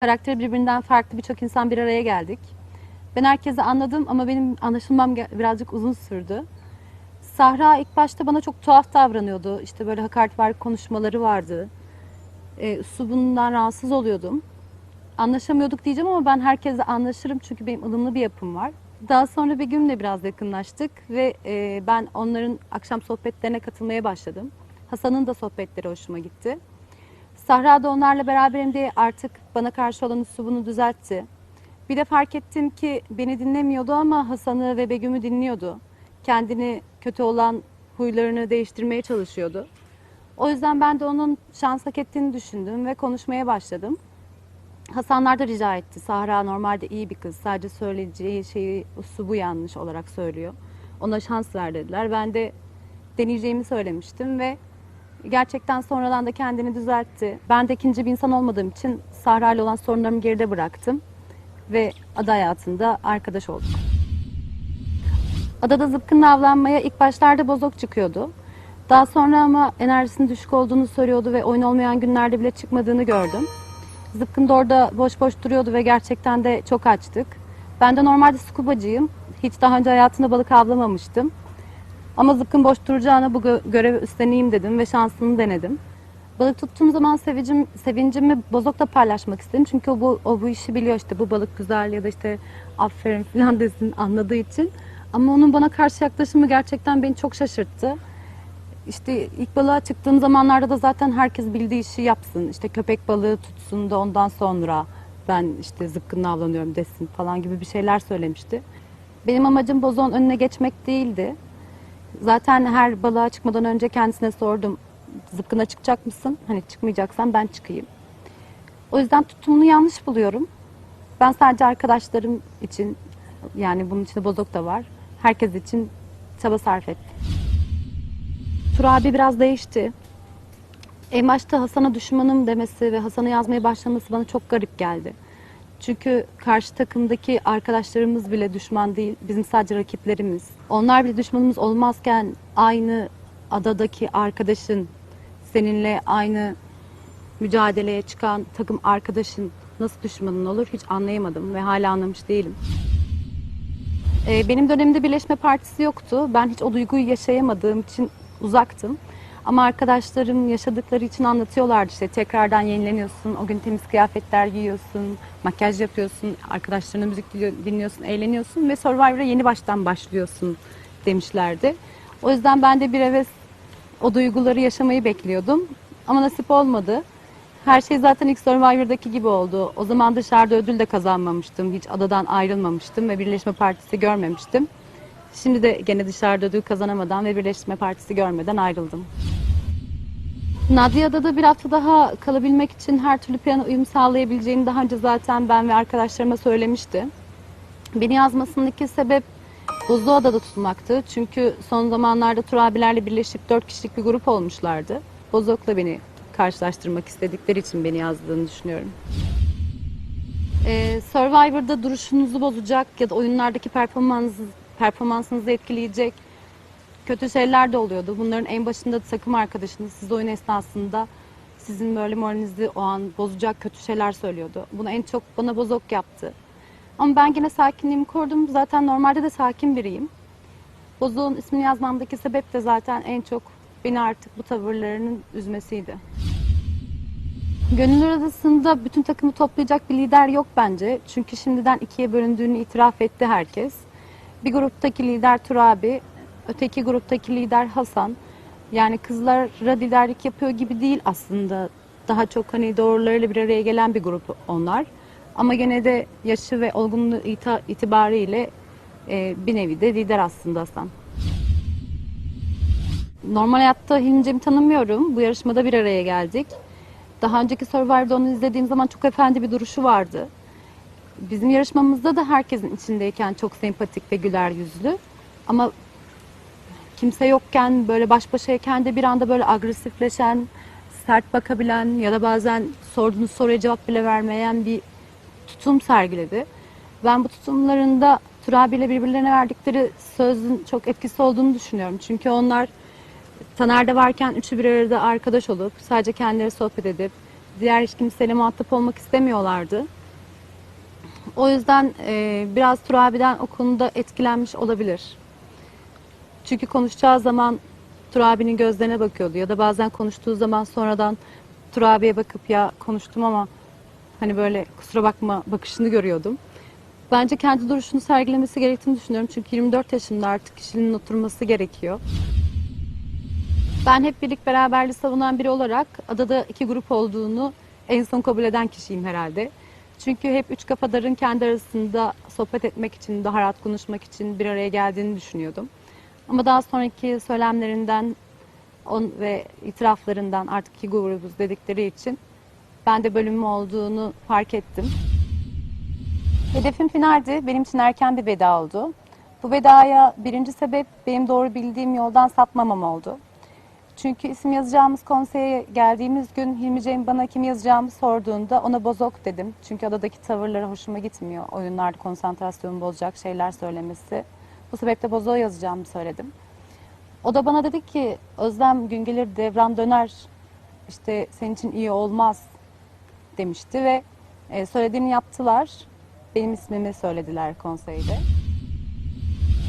Karakteri birbirinden farklı birçok insan bir araya geldik. Ben herkesi anladım ama benim anlaşılmam birazcık uzun sürdü. Sahra ilk başta bana çok tuhaf davranıyordu. İşte böyle hakaretvari konuşmaları vardı. E, su bundan rahatsız oluyordum. Anlaşamıyorduk diyeceğim ama ben herkesle anlaşırım çünkü benim ılımlı bir yapım var. Daha sonra Begüm'le biraz yakınlaştık ve e, ben onların akşam sohbetlerine katılmaya başladım. Hasan'ın da sohbetleri hoşuma gitti. Sahra da onlarla beraberim diye artık bana karşı olan üslubunu düzeltti. Bir de fark ettim ki beni dinlemiyordu ama Hasan'ı ve Begüm'ü dinliyordu. Kendini kötü olan huylarını değiştirmeye çalışıyordu. O yüzden ben de onun şans hak ettiğini düşündüm ve konuşmaya başladım. Hasanlar da rica etti. Sahra normalde iyi bir kız. Sadece söyleyeceği şeyi üslubu yanlış olarak söylüyor. Ona şans ver dediler. Ben de deneyeceğimi söylemiştim ve gerçekten sonradan da kendini düzeltti. Ben de ikinci bir insan olmadığım için Sahra ile olan sorunlarımı geride bıraktım ve ada hayatında arkadaş olduk. Adada zıpkınla avlanmaya ilk başlarda bozok çıkıyordu. Daha sonra ama enerjisinin düşük olduğunu söylüyordu ve oyun olmayan günlerde bile çıkmadığını gördüm. Zıpkın da orada boş boş duruyordu ve gerçekten de çok açtık. Ben de normalde skubacıyım. Hiç daha önce hayatımda balık avlamamıştım. Ama zıpkın boş duracağına bu gö- görevi üstleneyim dedim ve şansını denedim. Balık tuttuğum zaman sevincim, sevincimi bozokla paylaşmak istedim. Çünkü o bu, o bu işi biliyor işte bu balık güzel ya da işte aferin falan desin anladığı için. Ama onun bana karşı yaklaşımı gerçekten beni çok şaşırttı. İşte ilk balığa çıktığım zamanlarda da zaten herkes bildiği işi yapsın. İşte köpek balığı tutsun da ondan sonra ben işte zıpkınla avlanıyorum desin falan gibi bir şeyler söylemişti. Benim amacım bozon önüne geçmek değildi. Zaten her balığa çıkmadan önce kendisine sordum. Zıpkına çıkacak mısın? Hani çıkmayacaksan ben çıkayım. O yüzden tutumunu yanlış buluyorum. Ben sadece arkadaşlarım için yani bunun içinde bozok da var. Herkes için çaba sarf ettim. Tur abi biraz değişti. En başta Hasan'a düşmanım demesi ve Hasan'a yazmaya başlaması bana çok garip geldi. Çünkü karşı takımdaki arkadaşlarımız bile düşman değil, bizim sadece rakiplerimiz. Onlar bile düşmanımız olmazken aynı adadaki arkadaşın seninle aynı mücadeleye çıkan takım arkadaşın nasıl düşmanın olur hiç anlayamadım ve hala anlamış değilim. Ee, Benim dönemimde Birleşme Partisi yoktu. Ben hiç o duyguyu yaşayamadığım için uzaktım. Ama arkadaşlarım yaşadıkları için anlatıyorlardı işte tekrardan yenileniyorsun, o gün temiz kıyafetler giyiyorsun, makyaj yapıyorsun, arkadaşlarına müzik dinliyor- dinliyorsun, eğleniyorsun ve Survivor'a yeni baştan başlıyorsun demişlerdi. O yüzden ben de bir heves o duyguları yaşamayı bekliyordum ama nasip olmadı. Her şey zaten ilk Survivor'daki gibi oldu. O zaman dışarıda ödül de kazanmamıştım. Hiç adadan ayrılmamıştım ve Birleşme Partisi görmemiştim. Şimdi de gene dışarıda ödül kazanamadan ve Birleşme Partisi görmeden ayrıldım. Nadia'da da bir hafta daha kalabilmek için her türlü plana uyum sağlayabileceğini daha önce zaten ben ve arkadaşlarıma söylemişti. Beni yazmasındaki sebep Bozdoğa'da tutulmaktı. Çünkü son zamanlarda Tur abilerle birleşip dört kişilik bir grup olmuşlardı. Bozok'la beni karşılaştırmak istedikleri için beni yazdığını düşünüyorum. Ee, Survivor'da duruşunuzu bozacak ya da oyunlardaki performansınızı, performansınızı etkileyecek kötü şeyler de oluyordu. Bunların en başında takım arkadaşınız siz oyun esnasında sizin böyle moralinizi o an bozacak kötü şeyler söylüyordu. Bunu en çok bana bozok yaptı. Ama ben yine sakinliğimi korudum. Zaten normalde de sakin biriyim. Bozoğun ismini yazmamdaki sebep de zaten en çok beni artık bu tavırlarının üzmesiydi. Gönüllü adasında bütün takımı toplayacak bir lider yok bence. Çünkü şimdiden ikiye bölündüğünü itiraf etti herkes. Bir gruptaki lider Turabi, öteki gruptaki lider Hasan. Yani kızlara liderlik yapıyor gibi değil aslında. Daha çok hani doğrularıyla bir araya gelen bir grup onlar. Ama gene de yaşı ve olgunluğu itibariyle e, bir nevi de lider aslında Hasan. Normal hayatta Hilmi tanımıyorum. Bu yarışmada bir araya geldik. Daha önceki Survivor'da onu izlediğim zaman çok efendi bir duruşu vardı. Bizim yarışmamızda da herkesin içindeyken çok sempatik ve güler yüzlü. Ama kimse yokken böyle baş başayken de bir anda böyle agresifleşen, sert bakabilen ya da bazen sorduğunuz soruya cevap bile vermeyen bir tutum sergiledi. Ben bu tutumlarında Turabi ile birbirlerine verdikleri sözün çok etkisi olduğunu düşünüyorum. Çünkü onlar Taner'de varken üçü bir arada arkadaş olup sadece kendileri sohbet edip diğer hiç kimseyle muhatap olmak istemiyorlardı. O yüzden e, biraz Turabi'den o konuda etkilenmiş olabilir. Çünkü konuşacağı zaman Turabi'nin gözlerine bakıyordu ya da bazen konuştuğu zaman sonradan Turabi'ye bakıp ya konuştum ama hani böyle kusura bakma bakışını görüyordum. Bence kendi duruşunu sergilemesi gerektiğini düşünüyorum. Çünkü 24 yaşında artık kişinin oturması gerekiyor. Ben hep birlik beraberliği savunan biri olarak adada iki grup olduğunu en son kabul eden kişiyim herhalde. Çünkü hep üç kafadarın kendi arasında sohbet etmek için, daha rahat konuşmak için bir araya geldiğini düşünüyordum. Ama daha sonraki söylemlerinden on ve itiraflarından artık iki grubuz dedikleri için ben de bölümüm olduğunu fark ettim. Hedefim finaldi. Benim için erken bir veda oldu. Bu vedaya birinci sebep benim doğru bildiğim yoldan sapmamam oldu. Çünkü isim yazacağımız konseye geldiğimiz gün Hilmi Cem bana kim yazacağımı sorduğunda ona bozok dedim. Çünkü adadaki tavırları hoşuma gitmiyor. Oyunlarda konsantrasyonumu bozacak şeyler söylemesi. Bu sebeple bozoğu yazacağımı söyledim. O da bana dedi ki Özlem gün gelir devran döner. İşte senin için iyi olmaz demişti ve e, söylediğini yaptılar. Benim ismimi söylediler konseyde.